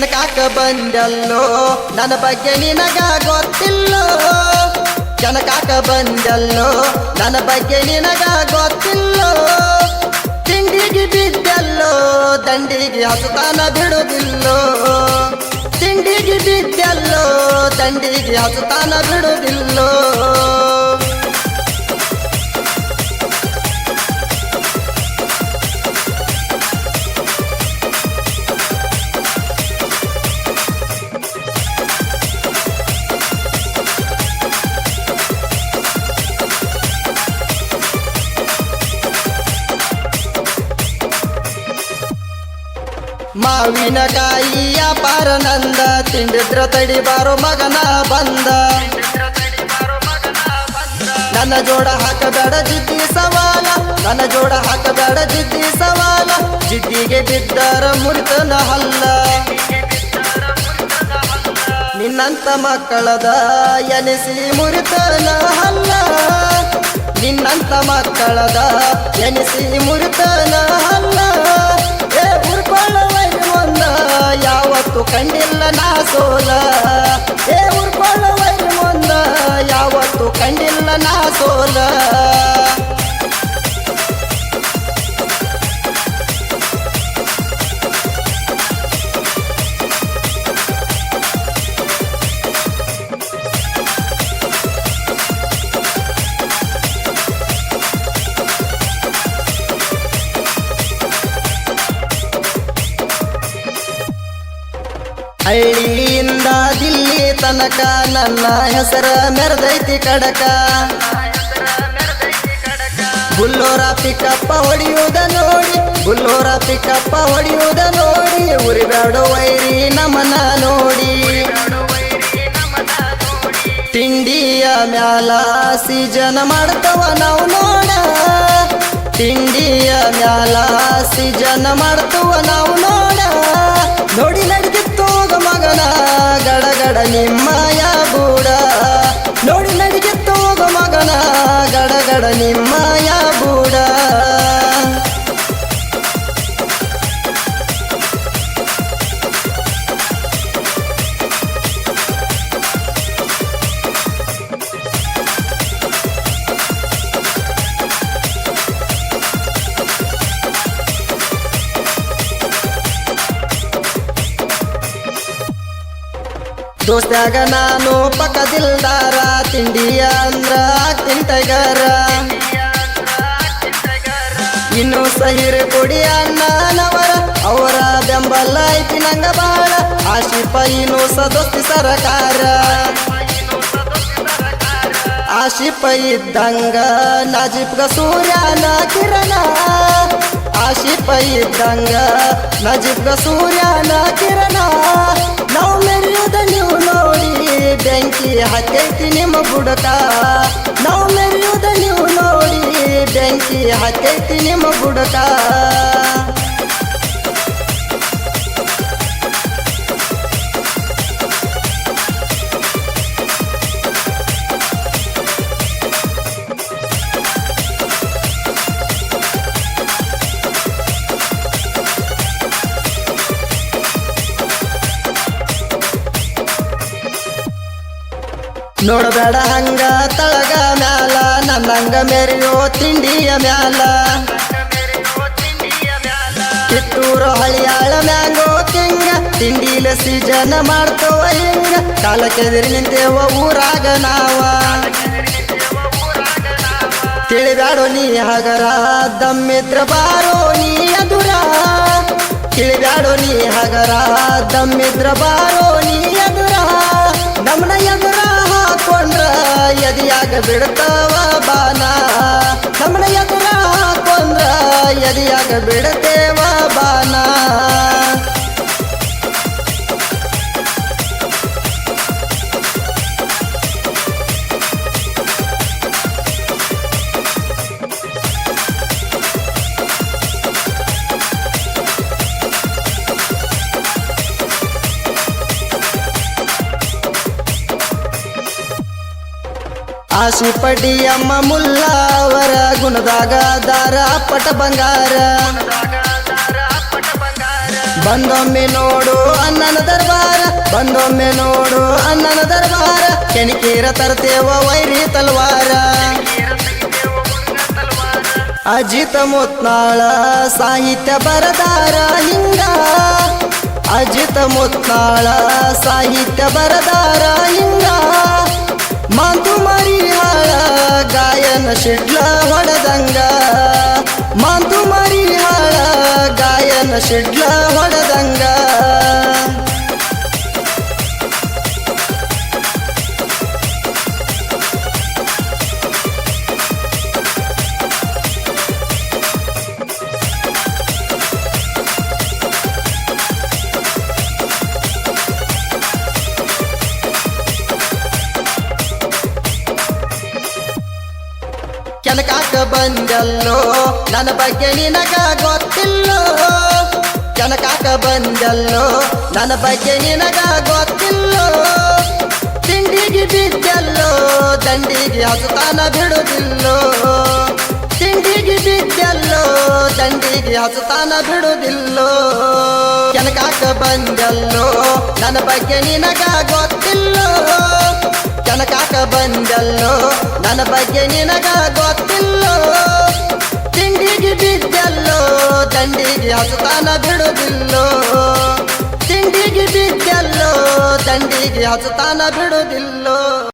ಜನಕಾಕ ಬಂದಲ್ಲೋ ನನ್ನ ಬಗ್ಗೆ ನಿನಗ ಗೊತ್ತಿಲ್ಲೋ ಜನಕಾಕ ಬಂದಲ್ಲೋ ನನ್ನ ಬಗ್ಗೆ ನಿನಗ ಗೊತ್ತಿಲ್ಲೋ ತಿಂಡಿಗೆ ಬಿದ್ದಲ್ಲೋ ದಂಡಿಗೆ ಹಸುತಾನ ಬಿಡುದಿಲ್ಲೋ ತಿಂಡಿಗೆ ಬಿದ್ದಲ್ಲೋ ದಂಡಿಗೆ ಹಸುತಾನ ಬಿಡುದಿಲ್ಲೋ ಮಾವಿನಕಾಯಿಯ ಪಾರನಂದ ತಿಂಡಿದ್ರ ತಡಿ ಬಾರೋ ಮಗನ ಬಂದ. ನನ್ನ ಜೋಡ ಹಾಕಬೇಡ ಜಿದ್ದಿ ಸವಾಲ, ನನ್ನ ಜೋಡ ಹಾಕಬೇಡ ಜಿದ್ದಿ ಸವಾಲ. ಜಿದ್ದಿಗೆ ಬಿದ್ದರ ಮುರಿತನ ಹಲ್ಲ. ನಿನ್ನಂತ ಮಕ್ಕಳದ ಎನಿಸಿ ಮುರಿತನ ಹಲ್ಲ. ನಿನ್ನಂತ ಮಕ್ಕಳದ ಎನಿಸಿ ಮುರಿತನ ಹಲ್ಲ. ಕಂಡಿಲ್ಲ ನಾ ಸೋಲ. ಹಳ್ಳಿಯಿಂದ ದಿಲ್ಲಿ ತನಕ ನನ್ನ ಹೆಸರ ಮೆರೆದೈತಿ ಕಡಕ. ಬುಲ್ಲೋರ ಪಿಕಪ್ಪ ಹೊಡೆಯುವುದ ನೋಡಿ, ಬುಲ್ಲೋರ ಪಿಕಪ್ಪ ಹೊಡೆಯುವುದ ನೋಡಿ ಉರಿಬ್ಯಾಡೋ ವೈರಿ ನಮನ ನೋಡಿ. ತಿಂಡಿಯ ಮ್ಯಾಲ ಸೀಜನ ಮಾಡ್ತವ ನಾವು ನೋಡ. ತಿಂಡಿಯ ಮ್ಯಾಲ ಸೀಜನ ಮಾಡ್ತವ ನಾವು ನೋಡ. ನೋಡಿ ನಡಿಗೆತ್ತೋಗ ಮಗನ कडनी माया गोडा ದೋಸ್ತ್ಯಾಗ ನಾನು ಪಕ್ಕದಿಲ್ದಾರ, ತಿಂಡಿಯ ಅಂದ್ರ ತಿಂತಗಾರ ಇನ್ನು ಸಹಿರೆ ಕೊಡಿ ಅಣ್ಣನವರ, ಅವರ ಬೆಂಬಲ ಐತಿ ನಂಗ ಬಾಳ. ಆಶಿಪ ಇನ್ನು ಸದೋಸ್ತಿ ಸರಕಾರ. ಆಶಿಪ ಇದ್ದಂಗ ನಜೀಬ್ಗ ಸೂರ್ಯನ ಕಿರಣ. ಆಶಿಪ ಇದ್ದಂಗ ನಜೀಬ್ಗ ಸೂರ್ಯನ ಕಿರಣ. ಹತ್ತೈತಿ ನಿಮ್ಮ ಬುಡಕ. ನಾವು ಮೆರೆಯುವುದ ನೀವು ನೋಡಿ ಬೆಂಕಿ ಹತ್ತೈತಿ ನಿಮ್ಮ ಬುಡಕ. ನೋಡಬೇಡ ಹಂಗ ತಳಗ ಮ್ಯಾಲ, ನನ್ನಂಗ ಮೆರೆಯೋ ತಿಂಡಿಯ ಮ್ಯಾಲ. ಕಿತ್ತೂರು ಹಳಿಯಾಳ ಮ್ಯಾಂಗೋ ತಿಂಗ, ತಿಂಡಿಲ ಸೀಜನ ಮಾಡ್ತವ ಹಿಂಗ. ಕೆದರಿ ನಿಂತೇವ ಊರಾಗ ನಾವ. ತಿಳಿಬ್ಯಾಡೋ ನೀ ಹಗರ ದಮ್ಮಿದ್ರ ಬಾರೋ ನೀ ಅದುರ. ತಿಳಿಬ್ಯಾಡೋ ನೀ ಹಗರ ದಮ್ಮಿದ್ರ ಬಾರೋ ನೀ ಎದಿಯಾಗ ಬಿಡ್ತಾವ ಬಾನ. ನಮ್ಮನ ಎದುರ ಹಾಕೊಂಡ್ರ ಎದಿಯಾಗ ಬಿಡತೇವ ಬಾನ. ಆಶಿಪಡಿ ಅಮ್ಮ ಮುಲ್ಲಾವರ ಗುಣದಾಗ ದಾರ ಪಟ ಬಂಗಾರ. ಬಂದೊಮ್ಮೆ ನೋಡು ಅನ್ನನ ದರ್ಬಾರ, ಬಂದೊಮ್ಮೆ ನೋಡು ಅನ್ನನ ದರ್ಬಾರ, ಕೆಣಕೀರ ತರ್ತೇವ ವೈರಿ ತಲ್ವಾರ. ಅಜಿತ ಮುತ್ನಾಳ ಸಾಹಿತ್ಯ ಬರದಾರ ಹಿಂಗ. ಅಜಿತ ಮುತ್ನಾಳ ಸಾಹಿತ್ಯ ಬರದಾರ ಹಿಂಗ. ಮಾತು ಮರಿಹಾಳ ಗಾಯನ ಶಿಡ್ಲ ಹೊಡೆದಂಗ. ಮಾತು ಮರಿಹಾಳ ಗಾಯನ ಶಿಡ್ಲ ಹೊಡೆದಂಗ. ಕೆನಕಾಕ ಬಂದಲ್ಲೋ ನನ್ನ ಬಗ್ಗೆ ನಿನಗ ಗೊತ್ತಿಲ್ಲೋ ಕೆನಕಾಕ ಬಂದಲ್ಲೋ ನನ್ನ ಬಗ್ಗೆ ನಿನಗ ಗೊತ್ತಿಲ್ಲೋ ತಿಂಡಿಗೆ ಬಿದ್ದಲ್ಲೋ ದಂಡಿಗೆ ಹಸುತಾನ ಬಿಡುದಿಲ್ಲೋ ತಿಂಡಿಗೆ ಬಿದ್ದಲ್ಲೋ ದಂಡಿಗೆ ಹಸುತಾನ ಬಿಡುದಿಲ್ಲೋ ಕೆನಕಾಕ ಬಂದಲ್ಲೋ ನನ್ನ ಬಗ್ಗೆ ನಿನಗ ಗೊತ್ತಿಲ್ಲೋ ಕನಕಾಕ ಬಂದಲ್ಲೋ ನನ್ನ ಬಗ್ಗೆ ನಿನಗ ಗೊತ್ತಿಲ್ಲೋ ತಿಂಡಿಗೆ ಬಿದ್ದಲ್ಲೋ ದಂಡಿಗೆ ಹಸುತಾನ ಬಿಡುದಿಲ್ಲೋ ತಿಂಡಿಗೆ ಬಿದ್ದಲ್ಲೋ ದಂಡಿಗೆ ಹಸುತಾನ ಬಿಡುದಿಲ್ಲೋ